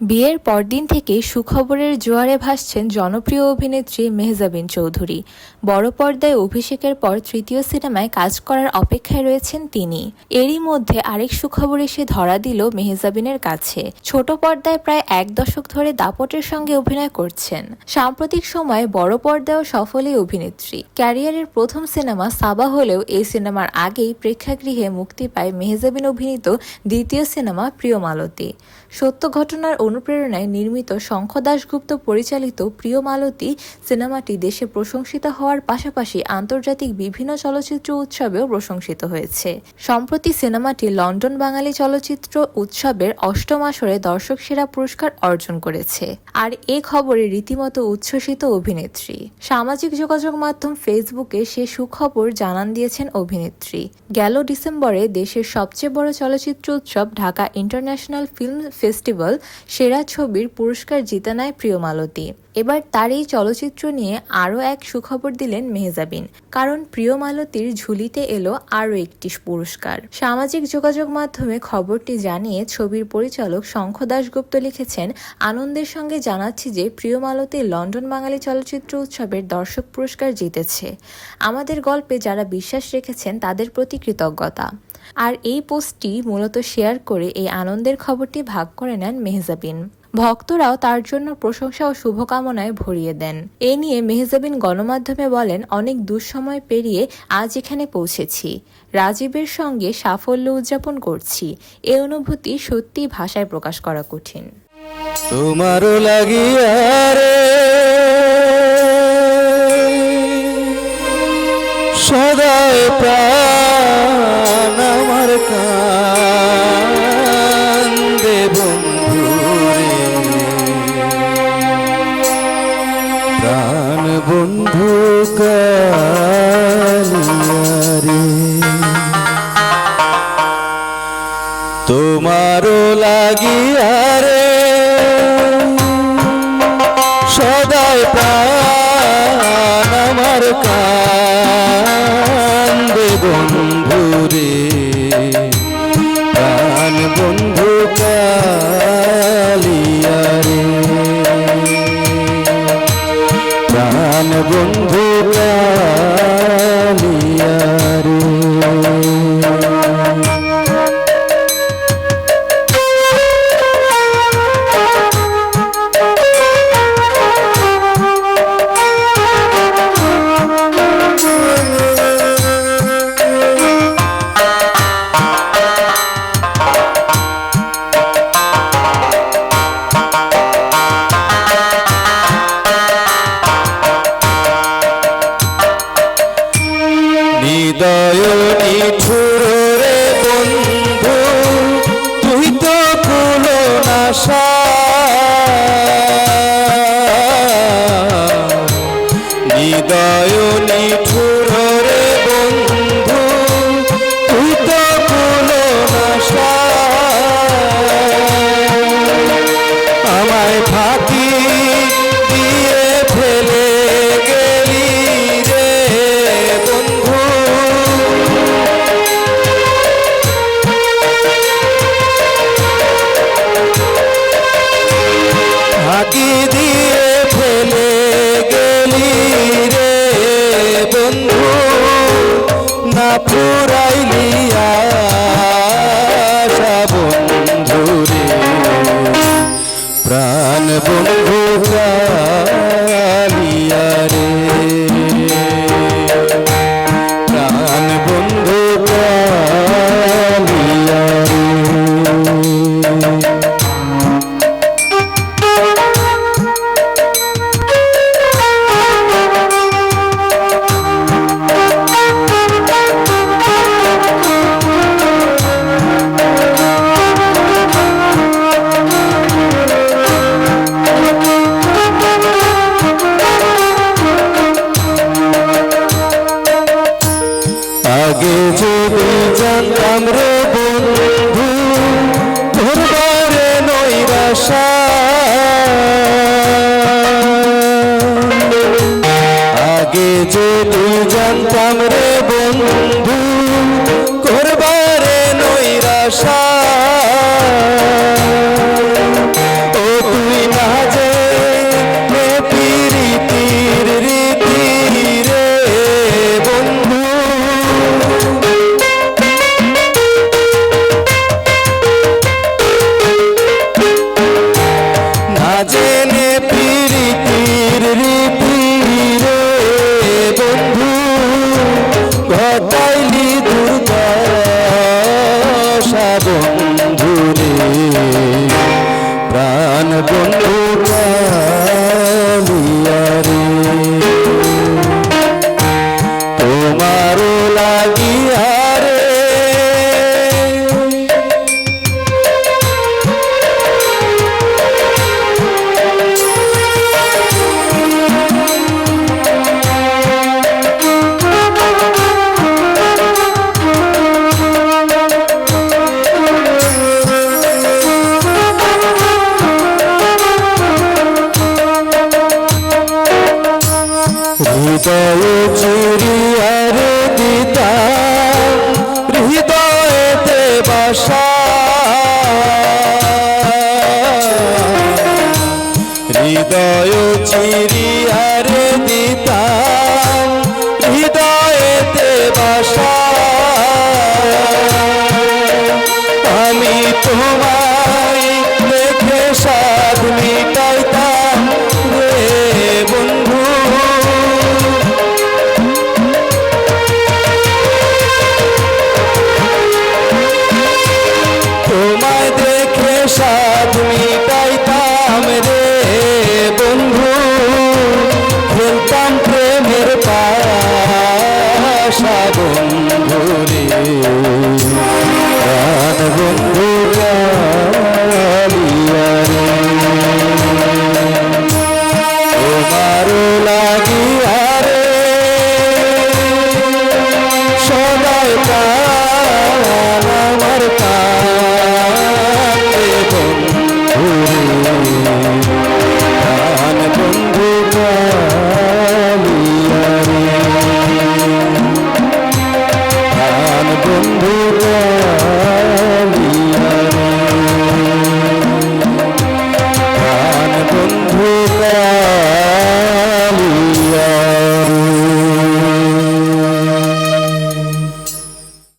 বিয়ের পরদিন থেকেই সুখবরের জোয়ারে ভাসছেন জনপ্রিয় অভিনেত্রী মেহজাবিন চৌধুরী। বড় পর্দায় অভিষেকের পর তৃতীয় সিনেমায় কাজ করার অপেক্ষায় রয়েছেন তিনি। এরই মধ্যে আরেক সুখবর এসে ধরা দিল মেহজাবিনের কাছে। ছোট পর্দায় প্রায় এক দশক ধরে দাপটের সঙ্গে অভিনয় করছেন। সাম্প্রতিক সময়ে বড় পর্দায়ও সফল এই অভিনেত্রী। ক্যারিয়ারের প্রথম সিনেমা সাবা হলেও এই সিনেমার আগেই প্রেক্ষাগৃহে মুক্তি পায় মেহজাবিন অভিনীত দ্বিতীয় সিনেমা প্রিয় মালতী সত্য ঘটনার অনুপ্রেরণায় নির্মিত শঙ্খ দাশগুপ্ত পরিচালিত প্রিয় মালতী সিনেমাটি দেশে প্রশংসিত হওয়ার পাশাপাশি আন্তর্জাতিক বিভিন্ন চলচ্চিত্র উৎসবেও প্রশংসিত হয়েছে। সম্প্রতি সিনেমাটি লন্ডন বাঙালি চলচ্চিত্র উৎসবের অষ্টম আসরে দর্শক সেরা পুরস্কার অর্জন করেছে। আর এ খবরে রীতিমতো উচ্ছ্বসিত অভিনেত্রী। সামাজিক যোগাযোগ মাধ্যম ফেসবুকে সে সুখবর জানান দিয়েছেন অভিনেত্রী। গেল ডিসেম্বরে দেশের সবচেয়ে বড় চলচ্চিত্র উৎসব ঢাকা ইন্টারন্যাশনাল ফিল্ম ফেস্টিভ্যাল সেরা ছবির পুরস্কার জিতে নেয় প্রিয় মালতী এবার তার এই চলচ্চিত্র নিয়ে আরও এক সুখবর দিলেন মেহজাবিন। কারণ প্রিয় মালতীর ঝুলিতে এলো আরও একটি পুরস্কার। সামাজিক যোগাযোগ মাধ্যমে খবরটি জানিয়ে ছবির পরিচালক শঙ্খ দাশগুপ্ত লিখেছেন, আনন্দের সঙ্গে জানাচ্ছি যে প্রিয় মালতী লন্ডন বাঙালি চলচ্চিত্র উৎসবের দর্শক পুরস্কার জিতেছে। আমাদের গল্পে যারা বিশ্বাস রেখেছেন তাদের প্রতি কৃতজ্ঞতা। আর এই পোস্টটি মূলত শেয়ার করে এই আনন্দের খবরটি ভাগ করে নেন মেহজাবিন। ভক্তরাও তার জন্য প্রশংসা ও শুভকামনায় ভরিয়ে দেন। এ নিয়ে মেহজাবিন গণমাধ্যমে বলেন, অনেক দুঃসময় পেরিয়ে আজ এখানে পৌঁছেছি। রাজীবের সঙ্গে সাফল্য উদযাপন করছি। এ অনুভূতি সত্যি ভাষায় প্রকাশ করা কঠিন। তোমারও সদায় প্রাণ তোমারও লাগিয়া রে। সদায় প্রাণ আমার কান্দে বন্ধু হৃদয় বন্ধু না পুরাইলি জানতাম রে বন্ধু ধরবারে নৈরাশা। আগে যদি জানতাম রে বন্ধু করবারে নৈরাশা। জেনে প্রীতির রীতি রে বন্ধু ঘটাইলি দুর্দশা বন্ধু রে প্রাণ বন্ধু প্রাণ হৃদয় চিরি